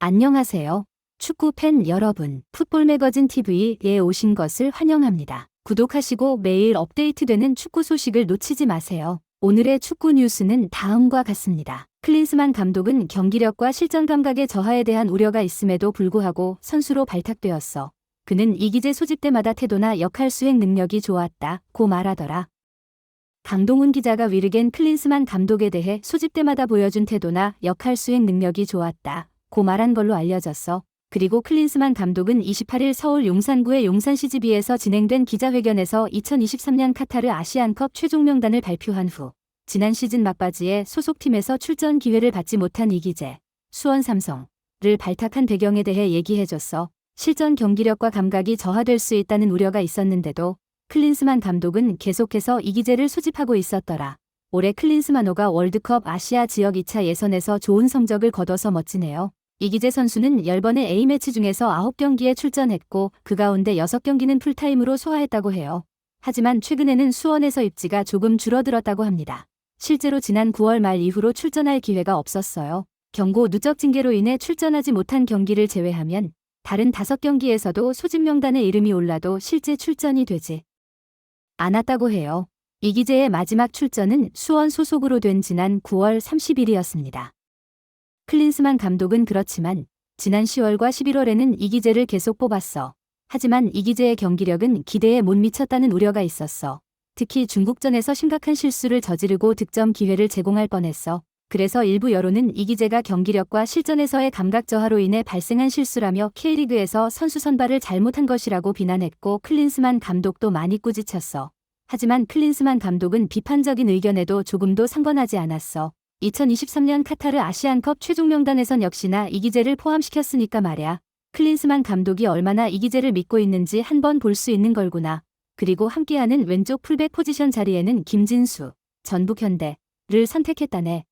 안녕하세요. 축구 팬 여러분, 풋볼 매거진 TV에 오신 것을 환영합니다. 구독하시고 매일 업데이트되는 축구 소식을 놓치지 마세요. 오늘의 축구 뉴스는 다음과 같습니다. 클린스만 감독은 경기력과 실전 감각의 저하에 대한 우려가 있음에도 불구하고 선수로 발탁되었어. 그는 이기재 소집 때마다 태도나 역할 수행 능력이 좋았다. 고 말하더라. 강동훈 기자가 위르겐 클린스만 감독에 대해 소집 때마다 보여준 태도나 역할 수행 능력이 좋았다. 고 말한 걸로 알려졌어. 그리고 클린스만 감독은 28일 서울 용산구의 용산 CGV에서 진행된 기자회견에서 2023년 카타르 아시안컵 최종 명단을 발표한 후 지난 시즌 막바지에 소속팀에서 출전 기회를 받지 못한 이기재, 수원 삼성을 발탁한 배경에 대해 얘기해줬어. 실전 경기력과 감각이 저하될 수 있다는 우려가 있었는데도 클린스만 감독은 계속해서 이기재를 수집하고 있었더라. 올해 클린스만호가 월드컵 아시아 지역 2차 예선에서 좋은 성적을 거둬서 멋지네요. 이기재 선수는 10번의 A매치 중에서 9경기에 출전했고 그 가운데 6경기는 풀타임으로 소화했다고 해요. 하지만 최근에는 수원에서 입지가 조금 줄어들었다고 합니다. 실제로 지난 9월 말 이후로 출전할 기회가 없었어요. 경고 누적 징계로 인해 출전하지 못한 경기를 제외하면 다른 5경기에서도 소집 명단에 이름이 올라도 실제 출전이 되지 않았다고 해요. 이기재의 마지막 출전은 수원 소속으로 된 지난 9월 30일이었습니다. 클린스만 감독은 그렇지만 지난 10월과 11월에는 이기재를 계속 뽑았어. 하지만 이기재의 경기력은 기대에 못 미쳤다는 우려가 있었어. 특히 중국전에서 심각한 실수를 저지르고 득점 기회를 제공할 뻔했어. 그래서 일부 여론은 이기재가 경기력과 실전에서의 감각 저하로 인해 발생한 실수라며 K리그에서 선수 선발을 잘못한 것이라고 비난했고 클린스만 감독도 많이 꾸짖혔어. 하지만 클린스만 감독은 비판적인 의견에도 조금도 상관하지 않았어. 2023년 카타르 아시안컵 최종 명단에선 역시나 이기재를 포함시켰으니까 말야. 클린스만 감독이 얼마나 이기재를 믿고 있는지 한번 볼 수 있는 걸구나. 그리고 함께하는 왼쪽 풀백 포지션 자리에는 김진수, 전북현대를 선택했다네.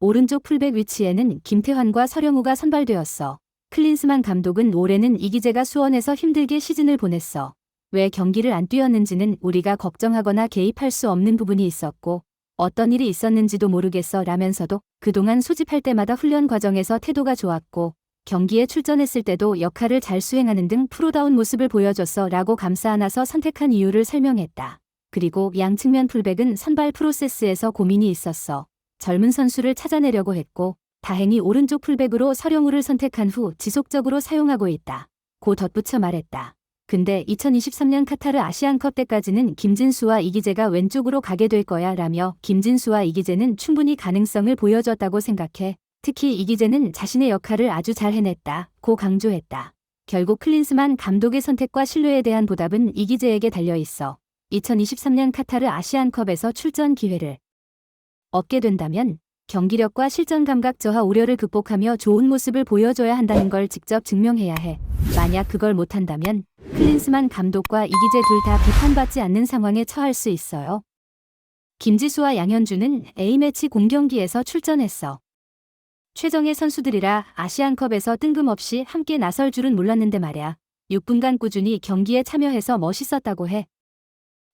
오른쪽 풀백 위치에는 김태환과 서령우가 선발되었어. 클린스만 감독은 올해는 이기재가 수원에서 힘들게 시즌을 보냈어. 왜 경기를 안 뛰었는지는 우리가 걱정하거나 개입할 수 없는 부분이 있었고 어떤 일이 있었는지도 모르겠어 라면서도 그동안 소집할 때마다 훈련 과정에서 태도가 좋았고 경기에 출전했을 때도 역할을 잘 수행하는 등 프로다운 모습을 보여줬어 라고 감싸 안아서 선택한 이유를 설명했다. 그리고 양측면 풀백은 선발 프로세스에서 고민이 있었어. 젊은 선수를 찾아내려고 했고 다행히 오른쪽 풀백으로 서령우를 선택한 후 지속적으로 사용하고 있다. 고 덧붙여 말했다. 근데 2023년 카타르 아시안컵 때까지는 김진수와 이기재가 왼쪽으로 가게 될 거야 라며 김진수와 이기재는 충분히 가능성을 보여줬다고 생각해. 특히 이기재는 자신의 역할을 아주 잘 해냈다. 고 강조했다. 결국 클린스만 감독의 선택과 신뢰에 대한 보답은 이기재에게 달려 있어. 2023년 카타르 아시안컵에서 출전 기회를 얻게 된다면 경기력과 실전 감각 저하 우려를 극복하며 좋은 모습을 보여줘야 한다는 걸 직접 증명해야 해. 만약 그걸 못한다면 클린스만 감독과 이기재 둘 다 비판받지 않는 상황에 처할 수 있어요. 김지수와 양현주는 A매치 공경기에서 출전했어. 최정예 선수들이라 아시안컵에서 뜬금없이 함께 나설 줄은 몰랐는데 말야. 6분간 꾸준히 경기에 참여해서 멋있었다고 해.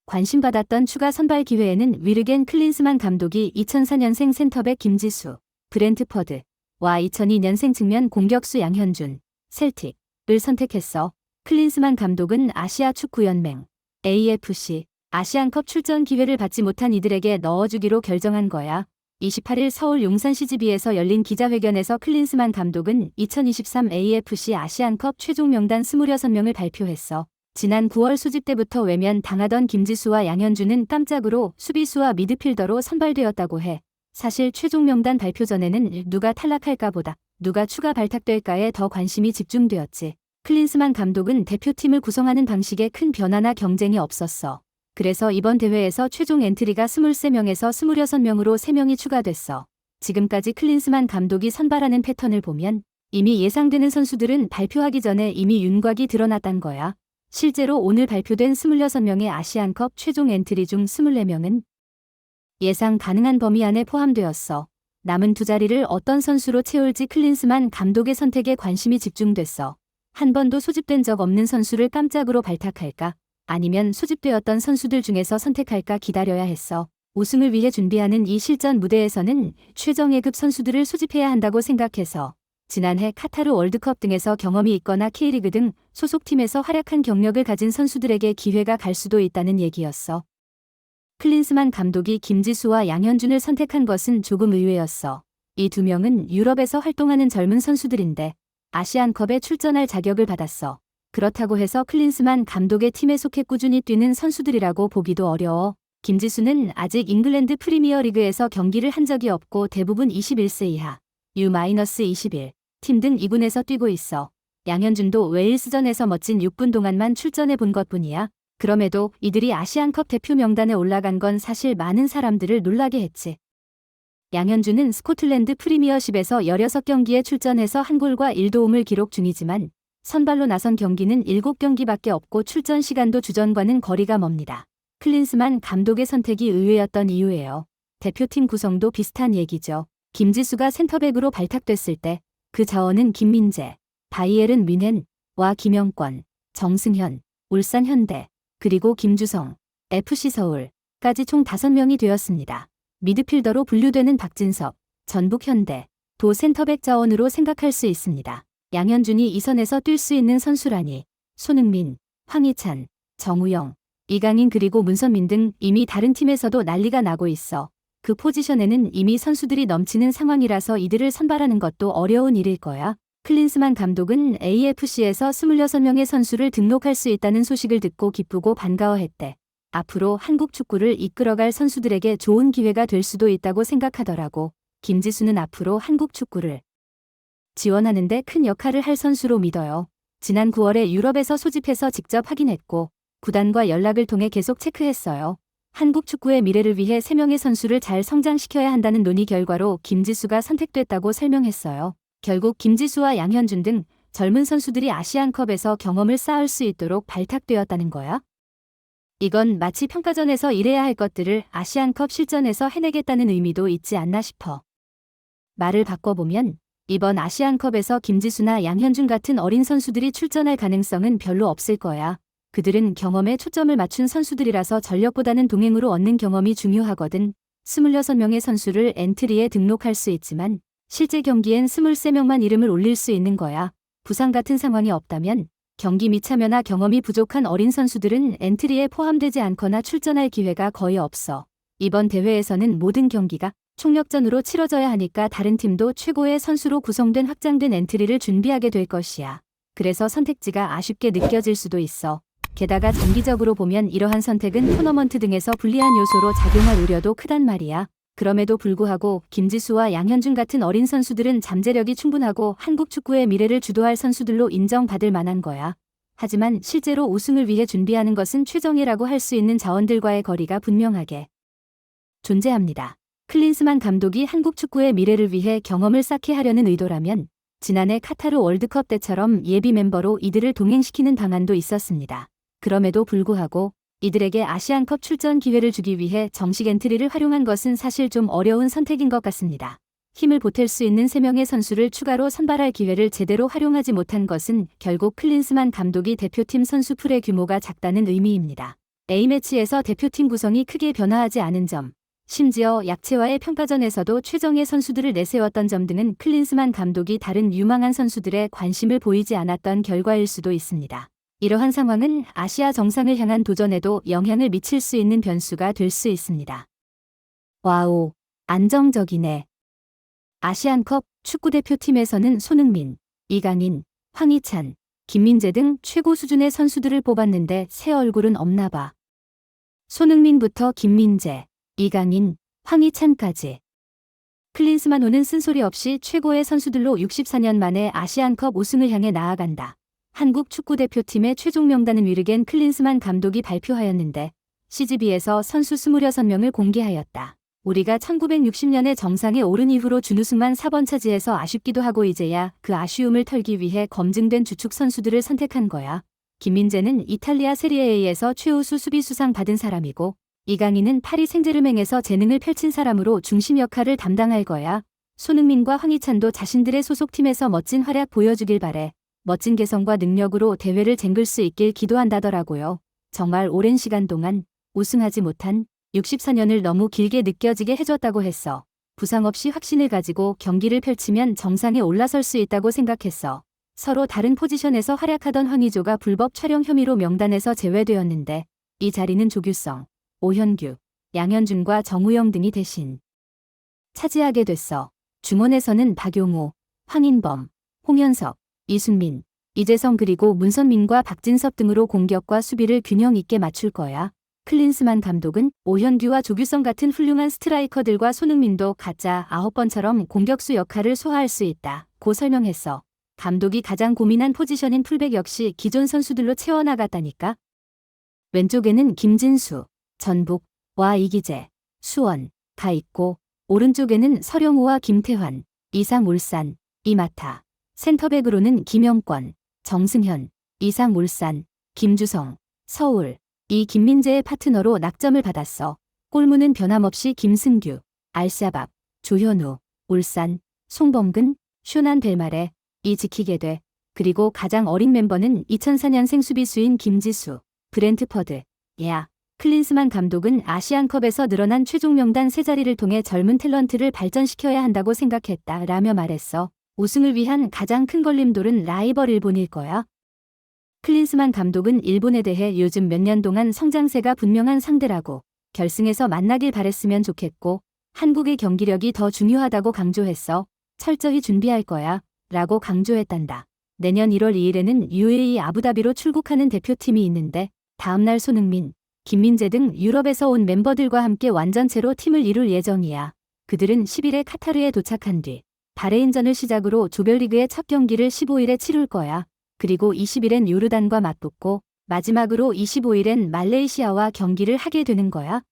관심받았던 추가 선발 기회에는 위르겐 클린스만 감독이 2004년생 센터백 김지수, 브렌트퍼드 와 2002년생 측면 공격수 양현준, 셀틱을 선택했어. 클린스만 감독은 아시아 축구연맹, AFC, 아시안컵 출전 기회를 받지 못한 이들에게 넣어주기로 결정한 거야. 28일 서울 용산 CGV에서 열린 기자회견에서 클린스만 감독은 2023 AFC 아시안컵 최종 명단 26명을 발표했어. 지난 9월 소집 때부터 외면 당하던 김지수와 양현주는 깜짝으로 수비수와 미드필더로 선발되었다고 해. 사실 최종 명단 발표 전에는 누가 탈락할까 보다 누가 추가 발탁될까에 더 관심이 집중되었지. 클린스만 감독은 대표팀을 구성하는 방식에 큰 변화나 경쟁이 없었어. 그래서 이번 대회에서 최종 엔트리가 23명에서 26명으로 3명이 추가됐어. 지금까지 클린스만 감독이 선발하는 패턴을 보면 이미 예상되는 선수들은 발표하기 전에 이미 윤곽이 드러났단 거야. 실제로 오늘 발표된 26명의 아시안컵 최종 엔트리 중 24명은 예상 가능한 범위 안에 포함되었어. 남은 두 자리를 어떤 선수로 채울지 클린스만 감독의 선택에 관심이 집중됐어. 한 번도 소집된 적 없는 선수를 깜짝으로 발탁할까? 아니면 소집되었던 선수들 중에서 선택할까 기다려야 했어. 우승을 위해 준비하는 이 실전 무대에서는 최정예급 선수들을 소집해야 한다고 생각해서 지난해 카타르 월드컵 등에서 경험이 있거나 K리그 등 소속팀에서 활약한 경력을 가진 선수들에게 기회가 갈 수도 있다는 얘기였어. 클린스만 감독이 김지수와 양현준을 선택한 것은 조금 의외였어. 이 두 명은 유럽에서 활동하는 젊은 선수들인데 아시안컵에 출전할 자격을 받았어. 그렇다고 해서 클린스만 감독의 팀에 속해 꾸준히 뛰는 선수들이라고 보기도 어려워. 김지수는 아직 잉글랜드 프리미어 리그에서 경기를 한 적이 없고 대부분 21세 이하, U-21, 팀 등 2군에서 뛰고 있어. 양현준도 웨일스전에서 멋진 6분 동안만 출전해 본 것뿐이야. 그럼에도 이들이 아시안컵 대표 명단에 올라간 건 사실 많은 사람들을 놀라게 했지. 양현준은 스코틀랜드 프리미어십에서 16경기에 출전해서 한 골과 1도움을 기록 중이지만 선발로 나선 경기는 7경기밖에 없고 출전 시간도 주전과는 거리가 멉니다. 클린스만 감독의 선택이 의외였던 이유예요. 대표팀 구성도 비슷한 얘기죠. 김지수가 센터백으로 발탁됐을 때 그 자원은 김민재, 바이에른 윈헨와 김영권, 정승현, 울산 현대, 그리고 김주성, FC 서울까지 총 5명이 되었습니다. 미드필더로 분류되는 박진섭, 전북 현대, 도 센터백 자원으로 생각할 수 있습니다. 양현준이 이 선에서 뛸 수 있는 선수라니 손흥민, 황희찬, 정우영, 이강인 그리고 문선민 등 이미 다른 팀에서도 난리가 나고 있어. 그 포지션에는 이미 선수들이 넘치는 상황이라서 이들을 선발하는 것도 어려운 일일 거야. 클린스만 감독은 AFC에서 26명의 선수를 등록할 수 있다는 소식을 듣고 기쁘고 반가워했대. 앞으로 한국 축구를 이끌어갈 선수들에게 좋은 기회가 될 수도 있다고 생각하더라고. 김지수는 앞으로 한국 축구를 지원하는데 큰 역할을 할 선수로 믿어요. 지난 9월에 유럽에서 소집해서 직접 확인했고 구단과 연락을 통해 계속 체크했어요. 한국 축구의 미래를 위해 3명의 선수를 잘 성장시켜야 한다는 논의 결과로 김지수가 선택됐다고 설명했어요. 결국 김지수와 양현준 등 젊은 선수들이 아시안컵에서 경험을 쌓을 수 있도록 발탁되었다는 거야. 이건 마치 평가전에서 이래야 할 것들을 아시안컵 실전에서 해내겠다는 의미도 있지 않나 싶어. 말을 바꿔보면 이번 아시안컵에서 김지수나 양현준 같은 어린 선수들이 출전할 가능성은 별로 없을 거야. 그들은 경험에 초점을 맞춘 선수들이라서 전력보다는 동행으로 얻는 경험이 중요하거든. 26명의 선수를 엔트리에 등록할 수 있지만 실제 경기엔 23명만 이름을 올릴 수 있는 거야. 부상 같은 상황이 없다면 경기 미참여나 경험이 부족한 어린 선수들은 엔트리에 포함되지 않거나 출전할 기회가 거의 없어. 이번 대회에서는 모든 경기가 총력전으로 치러져야 하니까 다른 팀도 최고의 선수로 구성된 확장된 엔트리를 준비하게 될 것이야. 그래서 선택지가 아쉽게 느껴질 수도 있어. 게다가 장기적으로 보면 이러한 선택은 토너먼트 등에서 불리한 요소로 작용할 우려도 크단 말이야. 그럼에도 불구하고 김지수와 양현준 같은 어린 선수들은 잠재력이 충분하고 한국 축구의 미래를 주도할 선수들로 인정받을 만한 거야. 하지만 실제로 우승을 위해 준비하는 것은 최정예라고 할 수 있는 자원들과의 거리가 분명하게 존재합니다. 클린스만 감독이 한국 축구의 미래를 위해 경험을 쌓게 하려는 의도라면 지난해 카타르 월드컵 때처럼 예비 멤버로 이들을 동행시키는 방안도 있었습니다. 그럼에도 불구하고 이들에게 아시안컵 출전 기회를 주기 위해 정식 엔트리를 활용한 것은 사실 좀 어려운 선택인 것 같습니다. 힘을 보탤 수 있는 3명의 선수를 추가로 선발할 기회를 제대로 활용하지 못한 것은 결국 클린스만 감독이 대표팀 선수 풀의 규모가 작다는 의미입니다. A매치에서 대표팀 구성이 크게 변화하지 않은 점, 심지어 약체와의 평가전에서도 최정예 선수들을 내세웠던 점 등은 클린스만 감독이 다른 유망한 선수들의 관심을 보이지 않았던 결과일 수도 있습니다. 이러한 상황은 아시아 정상을 향한 도전에도 영향을 미칠 수 있는 변수가 될 수 있습니다. 와우, 안정적이네. 아시안컵 축구대표팀에서는 손흥민, 이강인, 황희찬, 김민재 등 최고 수준의 선수들을 뽑았는데 새 얼굴은 없나 봐. 손흥민부터 김민재, 이강인, 황희찬까지. 클린스만 호는 쓴소리 없이 최고의 선수들로 64년 만에 아시안컵 우승을 향해 나아간다. 한국 축구대표팀의 최종 명단은 위르겐 클린스만 감독이 발표하였는데 CGV에서 선수 26명을 공개하였다. 우리가 1960년에 정상에 오른 이후로 준우승만 4번 차지해서 아쉽기도 하고 이제야 그 아쉬움을 털기 위해 검증된 주축 선수들을 선택한 거야. 김민재는 이탈리아 세리에에에서 최우수 수비 수상 받은 사람이고 이강인은 파리 생제르맹에서 재능을 펼친 사람으로 중심 역할을 담당할 거야. 손흥민과 황희찬도 자신들의 소속팀에서 멋진 활약 보여주길 바래. 멋진 개성과 능력으로 대회를 쟁글 수 있길 기도한다더라고요. 정말 오랜 시간 동안 우승하지 못한 64년을 너무 길게 느껴지게 해줬다고 했어. 부상 없이 확신을 가지고 경기를 펼치면 정상에 올라설 수 있다고 생각했어. 서로 다른 포지션에서 활약하던 황의조가 불법 촬영 혐의로 명단에서 제외되었는데 이 자리는 조규성, 오현규, 양현준과 정우영 등이 대신 차지하게 됐어. 중원에서는 박용호, 황인범, 홍현석, 이순민, 이재성 그리고 문선민과 박진섭 등으로 공격과 수비를 균형 있게 맞출 거야. 클린스만 감독은 오현규와 조규성 같은 훌륭한 스트라이커들과 손흥민도 가짜 아홉 번처럼 공격수 역할을 소화할 수 있다. 고 설명했어. 감독이 가장 고민한 포지션인 풀백 역시 기존 선수들로 채워나갔다니까. 왼쪽에는 김진수, 전북 와 이기재, 수원, 가 있고 오른쪽에는 서령우와 김태환, 이상 울산, 이마타. 센터백으로는 김영권, 정승현, 이상 울산, 김주성, 서울. 이 김민재의 파트너로 낙점을 받았어. 골문은 변함없이 김승규, 알샤밥, 조현우, 울산, 송범근, 쇼난 벨마레. 이 지키게 돼. 그리고 가장 어린 멤버는 2004년생 수비수인 김지수, 브렌트퍼드, 야. 클린스만 감독은 아시안컵에서 늘어난 최종 명단 세 자리를 통해 젊은 탤런트를 발전시켜야 한다고 생각했다. 라며 말했어. 우승을 위한 가장 큰 걸림돌은 라이벌 일본일 거야. 클린스만 감독은 일본에 대해 요즘 몇 년 동안 성장세가 분명한 상대라고 결승에서 만나길 바랬으면 좋겠고 한국의 경기력이 더 중요하다고 강조했어. 철저히 준비할 거야. 라고 강조했단다. 내년 1월 2일에는 UAE 아부다비로 출국하는 대표팀이 있는데 다음날 손흥민, 김민재 등 유럽에서 온 멤버들과 함께 완전체로 팀을 이룰 예정이야. 그들은 10일에 카타르에 도착한 뒤 바레인전을 시작으로 조별리그의 첫 경기를 15일에 치룰 거야. 그리고 20일엔 요르단과 맞붙고 마지막으로 25일엔 말레이시아와 경기를 하게 되는 거야.